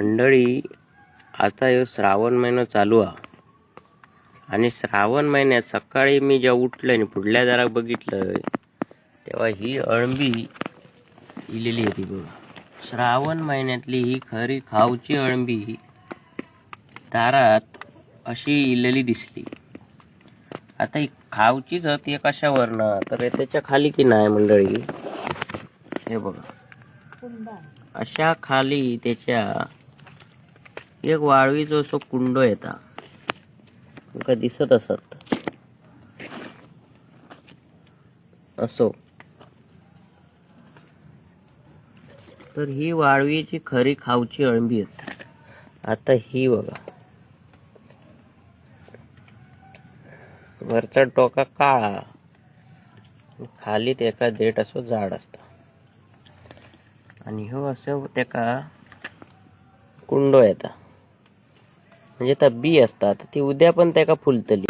मंडळी आता हे श्रावण महिना चालू हा. आणि श्रावण महिन्यात सकाळी मी जेव्हा उठलं आणि पुढल्या दारात बघितलं तेव्हा ही अळंबी इलेली होती बघा. श्रावण महिन्यातली ही खरी खाऊची अळंबी दारात अशी इलेली दिसली. आता ही खाऊचीच ती कशावरनं तर त्याच्याखाली की नाही मंडळी? हे बघा. अशा खाली त्याच्या एक वाळवीचो असो कुंडो येता. तुमकां दिसत असत. असो. तर ही वाळवीची खरी खाऊची अळंबी आहेत आता ही बघा. वरचा टोका काळा. खाली त्याका देठ असो जाड असता. आणि ह्यो असं त्याका कुंडो येता. म्हणजे आता बी ती उद्या पण त्याका फुलतली.